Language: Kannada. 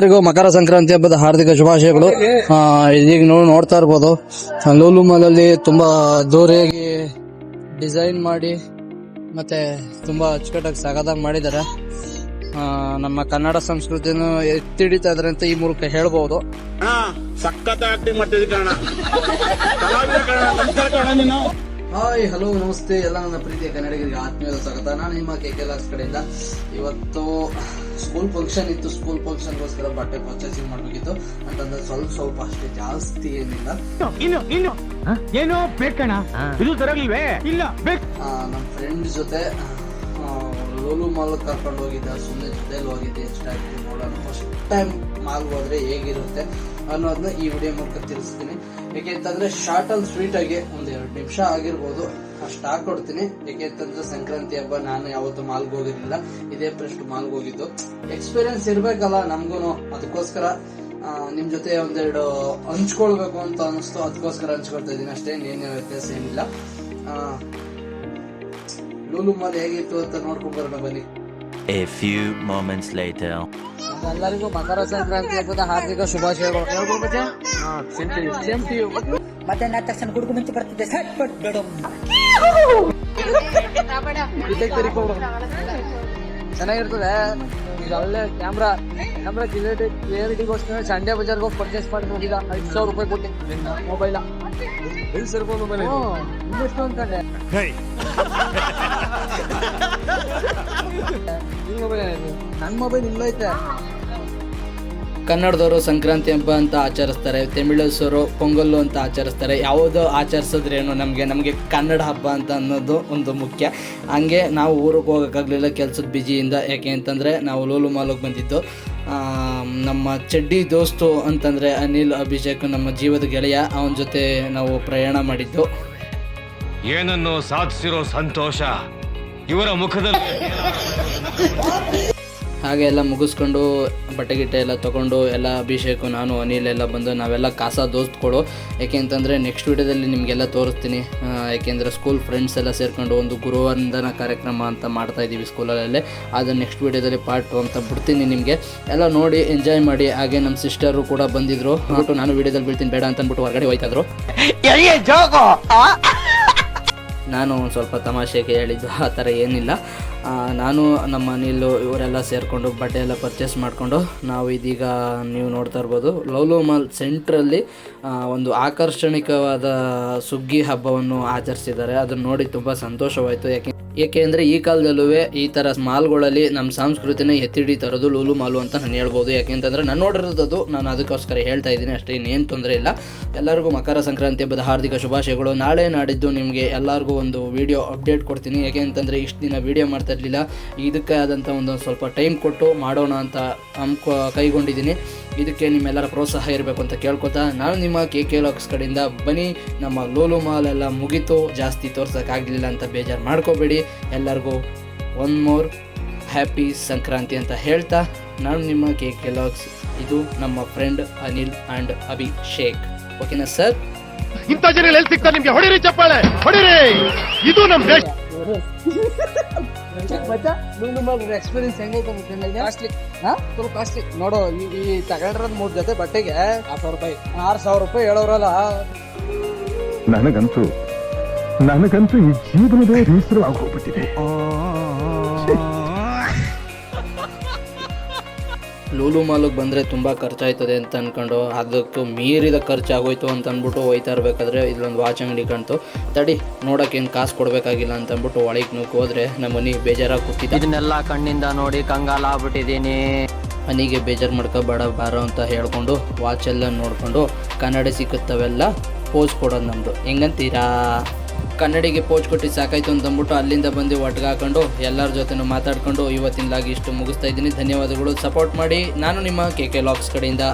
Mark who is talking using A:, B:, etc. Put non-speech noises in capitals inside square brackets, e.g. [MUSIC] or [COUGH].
A: ಎಲ್ಲರಿಗೂ ಮಕರ ಸಂಕ್ರಾಂತಿ ಹಬ್ಬದ ಹಾರ್ದಿಕ ಶುಭಾಶಯಗಳು. ಈಗ ನೀವು ನೋಡ್ತಾ ಇರ್ಬೋದು. ಲೂಲು ಮಾಲಲ್ಲಿ ತುಂಬಾ ದೂರಿಯಾಗಿ ಡಿಸೈನ್ ಮಾಡಿ ಮತ್ತೆ ತುಂಬಾ ಅಚ್ಚುಕಟ್ಟಾಗಿ ಸಾಗದಾಗಿ ಮಾಡಿದ್ದಾರೆ. ನಮ್ಮ ಕನ್ನಡ ಸಂಸ್ಕೃತಿಯನ್ನು ಎತ್ತಿ ಹಿಡಿತಾ ಇದಾರೆ ಅಂತ ಈ ಮೂಲಕ
B: ಅಣ್ಣ ಸಖತ್
A: ಹಾಯ್ ಹಲೋ ನಮಸ್ತೆ. ಎಲ್ಲ ನನ್ನ ಪ್ರೀತಿಯ ಕನ್ನಡಿಗರಿಗೆ ಆತ್ಮೀಯದ ಸ್ವಾಗತ. ನಾನು ನಿಮ್ಮ ಕೆ ಕೆ ಲಾಕ್ಸ್ ಕಡೆಯಿಂದ. ಇವತ್ತು ಸ್ಕೂಲ್ ಫಂಕ್ಷನ್ ಇತ್ತು. ಸ್ಕೂಲ್ ಫಂಕ್ಷನ್ಗೋಸ್ಕರ ಬಟ್ಟೆ ಪರ್ಚೇಸಿಂಗ್ ಮಾಡಬೇಕಿತ್ತು. ಅಂತಂದ್ರೆ ಸ್ವಲ್ಪ ಸ್ವಲ್ಪ ಅಷ್ಟೇ ಜಾಸ್ತಿ ಏನಿಲ್ಲ.
C: ಇನ್ನು ಇನ್ನು ಏನೋ ಬೇಕಣ್ಣ. ಇದು ತರಲಿಲ್ವೇ? ಇಲ್ಲ
A: ನಮ್ಮ ಫ್ರೆಂಡ್ ಜೊತೆ ಲೋಲು ಮಾಲ್ ಕರ್ಕೊಂಡು ಹೋಗಿದ್ದ. ಸುಮ್ಮನೆ ಜೊತೆಲಿ ಹೋಗಿದ್ದೆ. ಎಷ್ಟಾಗಿದೆ ನೋಡೋಣ. ಫಸ್ಟ್ ಟೈಮ್ ಮಾಲ್ ಹೋದ್ರೆ ಹೇಗಿರುತ್ತೆ ಅನ್ನೋದನ್ನ ಈ ವಿಡಿಯೋ ಮೂಲಕ ತಿಳಿಸ್ತೀನಿ. ಯಾಕೆಂತಂದ್ರೆ ಶಾರ್ಟ್ ಅಂಡ್ ಸ್ವೀಟ್ ಆಗಿ ಒಂದ್ ಎರಡು ನಿಮಿಷ ಆಗಿರ್ಬೋದು. ಅಷ್ಟು ಹಾಕೊಡ್ತೀನಿ ಯಾಕೆಂತಂದ್ರೆ ಸಂಕ್ರಾಂತಿ ಹಬ್ಬ ನಾನು ಯಾವತ್ತು ಮಾಲ್ಗೆ ಹೋಗಿರ್ಲಿಲ್ಲ ಇದೇ ಫಸ್ಟ್ ಮಾಲ್ಗೆ ಹೋಗಿದ್ದು ಎಕ್ಸ್ಪೀರಿಯನ್ಸ್ ಇರ್ಬೇಕಲ್ಲ ನಮ್ಗೂನು. ಅದಕ್ಕೋಸ್ಕರ ನಿಮ್ ಜೊತೆ ಒಂದೆರಡು ಹಂಚ್ಕೊಳ್ಬೇಕು ಅಂತ ಅನಿಸ್ತು. ಅದಕ್ಕೋಸ್ಕರ ಹಂಚ್ಕೊಳ್ತಾ ಇದ್ದೀನಿ ಅಷ್ಟೇ. ಏನೇ ವ್ಯತ್ಯಾಸ ಏನಿಲ್ಲ. ಲೂಲು ಮಾಲ್ ಹೇಗಿತ್ತು ಅಂತ ನೋಡ್ಕೊಂಡ್ ಬರೋಣ ಬನ್ನಿ.
D: A few moments.
A: ಎಲ್ಲರಿಗೂ ಮಕರ ಸಂಕ್ರಾಂತಿ ಹಬ್ಬದ ಹಾರ್ದಿಕ ಶುಭಾಶಯಗಳು.
E: ಮತ್ತೆ? ನಾ ತಕ್ಷಣ ಗುಡುಗು ಮುಂಚೆ ಬರ್ತಿದ್ದೆ. ಸಟ್ ಬೇಡ.
A: ಚೆನ್ನಾಗಿರ್ತದೆ. ಈಗ ಒಳ್ಳೆ ಕ್ಯಾಮ್ರಾ ಕ್ಯಾಮ್ರಾ ಕ್ಲಿಯರಿಟಿ ಕ್ಲಿಯರಿಟಿಗೋಸ್ಕರ ಸಂಡೇ ಬಜಾರ್ಗೆ ಹೋಗಿ ಪರ್ಚೇಸ್ ಮಾಡಿ ನೋಡಿದ ಐದು ಸಾವಿರ ರೂಪಾಯಿ ಕೊಟ್ಟೆ. ಮೊಬೈಲ್ ಐದು ಸಾವಿರ ರೂಪಾಯಿ ಮೊಬೈಲ್ ಇನ್ನೆಷ್ಟು ಅಂತಂದೆ [LAUGHS] ನಿನ್ ಮೊಬೈಲ್ ಏನಿದೆ? ನನ್ ಮೊಬೈಲ್ ಇಲ್ಲೈತೆ ಕನ್ನಡದವರು ಸಂಕ್ರಾಂತಿ ಹಬ್ಬ ಅಂತ ಆಚರಿಸ್ತಾರೆ ತಮಿಳಸರು ಪೊಂಗಲ್ಲು ಅಂತ ಆಚರಿಸ್ತಾರೆ. ಯಾವುದೋ ಆಚರಿಸಿದ್ರೇನು ನಮಗೆ ನಮಗೆ ಕನ್ನಡ ಹಬ್ಬ ಅಂತ ಅನ್ನೋದು ಒಂದು ಮುಖ್ಯ. ಹಂಗೆ ನಾವು ಊರಿಗೆ ಹೋಗೋಕ್ಕಾಗಲಿಲ್ಲ ಕೆಲಸದ ಬಿಜಿಯಿಂದ ಯಾಕೆ ಅಂತಂದರೆ ನಾವು ಲೋಲು ಮಾಲೋಗಿ ಬಂದಿದ್ದು. ನಮ್ಮ ಚಡ್ಡಿ ದೋಸ್ತು ಅಂತಂದರೆ ಅನಿಲ್ ಅಭಿಷೇಕ್ ನಮ್ಮ ಜೀವದ ಗೆಳೆಯ ಅವನ ಜೊತೆ ನಾವು ಪ್ರಯಾಣ ಮಾಡಿದ್ದು.
F: ಏನನ್ನು ಸಾಧಿಸಿರೋ ಸಂತೋಷ ಇವರ ಮುಖದಲ್ಲಿ. [LAUGHS]
A: ಹಾಗೆ ಎಲ್ಲ ಮುಗಿಸ್ಕೊಂಡು ಬಟ್ಟೆ ಗಿಟ್ಟೆ ಎಲ್ಲ ತೊಗೊಂಡು ಎಲ್ಲ ಅಭಿಷೇಕು, ನಾನು, ಅನಿಲ್ ಎಲ್ಲ ಬಂದು ನಾವೆಲ್ಲ ಕಾಸ ದೋಸ್ತ್ಕೊಳ್ಳೋ ಯಾಕೆ ಅಂತಂದರೆ ನೆಕ್ಸ್ಟ್ ವೀಡಿಯೋದಲ್ಲಿ ನಿಮಗೆಲ್ಲ ತೋರಿಸ್ತೀನಿ. ಯಾಕೆಂದರೆ ಸ್ಕೂಲ್ ಫ್ರೆಂಡ್ಸ್ ಎಲ್ಲ ಸೇರಿಕೊಂಡು ಒಂದು ಗುರುವಂದನ ಕಾರ್ಯಕ್ರಮ ಅಂತ ಮಾಡ್ತಾ ಇದ್ದೀವಿ ಸ್ಕೂಲಲ್ಲೇ ಅದನ್ನು ನೆಕ್ಸ್ಟ್ ವೀಡಿಯೋದಲ್ಲಿ ಪಾರ್ಟ್ ಅಂತ ಬಿಡ್ತೀನಿ ನಿಮಗೆ. ಎಲ್ಲ ನೋಡಿ ಎಂಜಾಯ್ ಮಾಡಿ, ಹಾಗೆ ನಮ್ಮ ಸಿಸ್ಟರು ಕೂಡ ಬಂದಿದ್ರು. ನಾನು ವೀಡಿಯೋದಲ್ಲಿ ಬೀಳ್ತೀನಿ, ಬೇಡ ಅಂತ ಅಂದ್ಬಿಟ್ಟು ಹೊರಗಡೆ ಹೋಯ್ತಾದ್ರು. ನಾನು ಒಂದು ಸ್ವಲ್ಪ ತಮಾಷೆಗೆ ಹೇಳಿದ್ದು ಆ ಥರ ಏನಿಲ್ಲ. ನಾನು, ನಮ್ಮ ಮನೆಯಲ್ಲಿ ಇವರೆಲ್ಲ ಸೇರಿಕೊಂಡು ಬಟ್ಟೆ ಎಲ್ಲ ಪರ್ಚೇಸ್ ಮಾಡಿಕೊಂಡು ನಾವು ಇದೀಗ ನೀವು ನೋಡ್ತಾ ಇರ್ಬೋದು. ಲವ್ಲೋ ಮಾಲ್ ಸೆಂಟ್ರಲ್ಲಿ ಒಂದು ಆಕರ್ಷಣಿಕವಾದ ಸುಗ್ಗಿ ಹಬ್ಬವನ್ನು ಆಚರಿಸಿದ್ದಾರೆ. ಅದನ್ನು ನೋಡಿ ತುಂಬ ಸಂತೋಷವಾಯಿತು. ಯಾಕೆ ಏಕೆ ಅಂದರೆ ಈ ಕಾಲದಲ್ಲೂ ಈ ಥರ ಮಾಲ್ಗಳಲ್ಲಿ ನಮ್ಮ ಸಂಸ್ಕೃತಿನ ಎತ್ತಿ ತರೋದು ಲೂಲು ಮಾಲು ಅಂತ ನಾನು ಹೇಳ್ಬೋದು. ಯಾಕೆಂತಂದರೆ ನಾನು ನೋಡಿರೋದು ನಾನು ಅದಕ್ಕೋಸ್ಕರ ಹೇಳ್ತಾ ಇದ್ದೀನಿ ಅಷ್ಟೇ, ಇನ್ನೇನು ತೊಂದರೆ ಇಲ್ಲ. ಎಲ್ಲರಿಗೂ ಮಕರ ಸಂಕ್ರಾಂತಿ ಹಬ್ಬದ ಹಾರ್ದಿಕ ಶುಭಾಶಯಗಳು. ನಾಳೆ ನಾಡಿದ್ದು ನಿಮಗೆ ಎಲ್ಲರಿಗೂ ಒಂದು ವಿಡಿಯೋ ಅಪ್ಡೇಟ್ ಕೊಡ್ತೀನಿ. ಯಾಕೆ ಅಂತಂದರೆ ಇಷ್ಟು ದಿನ ವಿಡಿಯೋ ಮಾಡ್ತಾ ಇರಲಿಲ್ಲ. ಇದಕ್ಕೆ ಆದಂಥ ಒಂದು ಸ್ವಲ್ಪ ಟೈಮ್ ಕೊಟ್ಟು ಮಾಡೋಣ ಅಂತ ಅಂಕ ಕೈಗೊಂಡಿದ್ದೀನಿ. ಇದಕ್ಕೆ ನಿಮ್ಮೆಲ್ಲರ ಪ್ರೋತ್ಸಾಹ ಇರಬೇಕು ಅಂತ ಕೇಳ್ಕೊತಾ ನಾನು ನಿಮ್ಮ ಕೆ ಕೆ ಲಾಕ್ಸ್ ಕಡೆಯಿಂದ ಬನ್ನಿ. ನಮ್ಮ ಲೋಲು ಮಾಲ್ ಎಲ್ಲ ಮುಗೀತು. ಜಾಸ್ತಿ ತೋರ್ಸೋಕ್ಕಾಗಲಿಲ್ಲ ಅಂತ ಬೇಜಾರು ಮಾಡ್ಕೋಬೇಡಿ. ಎಲ್ಲರಿಗೂ ಒನ್ ಮೋರ್ ಹ್ಯಾಪಿ ಸಂಕ್ರಾಂತಿ ಅಂತ ಹೇಳ್ತಾ ನಾನು ನಿಮ್ಮ ಕೆ ಕೆ ಲಾಕ್ಸ್ ಇದು ನಮ್ಮ ಫ್ರೆಂಡ್ ಅನಿಲ್ ಆ್ಯಂಡ್ ಅಭಿಷೇಕ್. ಓಕೆನಾ ಸರ್
F: ಇಂಥ ಜನ ಎಲ್ಲಿ ಸಿಗ್ತಾರೆ ನಿಮಗೆ? ಹೊಡಿರಿ ಚಪ್ಪಾಳೆ! ಹೊಡಿರಿ! ಇದು ನಮ್ಮ ದೇಶ. [LAUGHS]
A: ಎಕ್ಸ್ಪೀರಿಯನ್ಸ್ ಹೆಂಗೈತೆ ಕಾಸ್ಟ್ಲಿ ಹಾ? ಸ್ವಲ್ಪ ಕಾಸ್ಟ್ಲಿ ನೋಡು ಈ ಈ ತಗೊಂಡಿರೋದು ಮೂರು ಜೊತೆ ಬಟ್ಟೆಗೆ ಆರು ಸಾವಿರ ರೂಪಾಯಿ. ಆರು ಸಾವಿರ ರೂಪಾಯಿ ಹೇಳೋರಲ್ಲ.
G: ನನಗಂತೂ ನನಗಂತೂ ಈ ಜೀವನವೇ ಬೇಸರವಾಗಿ ಹೋಗ್ಬಿಟ್ಟಿದೆ.
A: ಲೂಲು ಮಾಲಿಗೆ ಬಂದರೆ ತುಂಬ ಖರ್ಚಾಯ್ತದೆ ಅಂತ ಅಂದ್ಕೊಂಡು ಅದಕ್ಕೆ ಮೀರಿದ ಖರ್ಚಾಗೋಯ್ತು ಅಂತ ಅಂದ್ಬಿಟ್ಟು ಹೋಯ್ತಾ ಇರಬೇಕಾದ್ರೆ ಇಲ್ಲೊಂದು ವಾಚ್ ಅಂಗಡಿ ಕಾಣ್ತು ತಡಿ ನೋಡೋಕ್ಕೇನು ಕಾಸು ಕೊಡಬೇಕಾಗಿಲ್ಲ ಅಂತ ಅಂದ್ಬಿಟ್ಟು ಒಳಗೆ ನುಗ್ಗಿ ಹೋದ್ರೆ ನಮ್ಮ ಮನೆ ಬೇಜಾರಾಗಿ ಕೂತಿದ್ದೆ
H: ಇದನ್ನೆಲ್ಲ ಕಣ್ಣಿಂದ ನೋಡಿ ಕಂಗಾಲ ಆಗ್ಬಿಟ್ಟಿದೀನಿ.
A: ಮನೆಗೆ ಬೇಜಾರು ಮಾಡ್ಕೋಬೇಡ ಬಾರ ಅಂತ ಹೇಳ್ಕೊಂಡು ವಾಚ್ ಎಲ್ಲ ನೋಡಿಕೊಂಡು ಕನ್ನಡ ಸಿಕ್ಕುತ್ತವೆಲ್ಲ ಪೋಸ್ ಕೊಡೋದು ನಮ್ಮದು ಹೆಂಗಂತೀರಾ? ಕನ್ನಡಿಗೆ ಪೋಚ್ ಕೊಟ್ಟು ಸಾಕಾಯ್ತು ಅಂತ ಅಂದ್ಬಿಟ್ಟು ಅಲ್ಲಿಂದ ಬಂದು ಒಟ್ಟಿಗೆ ಹಾಕೊಂಡು ಎಲ್ಲರ ಜೊತೆನೂ ಮಾತಾಡ್ಕೊಂಡು ಇವತ್ತಿನಲಾಗಿ ಇಷ್ಟು ಮುಗಿಸ್ತಾ ಇದ್ದೀನಿ. ಧನ್ಯವಾದಗಳು. ಸಪೋರ್ಟ್ ಮಾಡಿ. ನಾನು ನಿಮ್ಮ ಕೆ ಕೆ ಲಾಕ್ಸ್ ಕಡೆಯಿಂದ.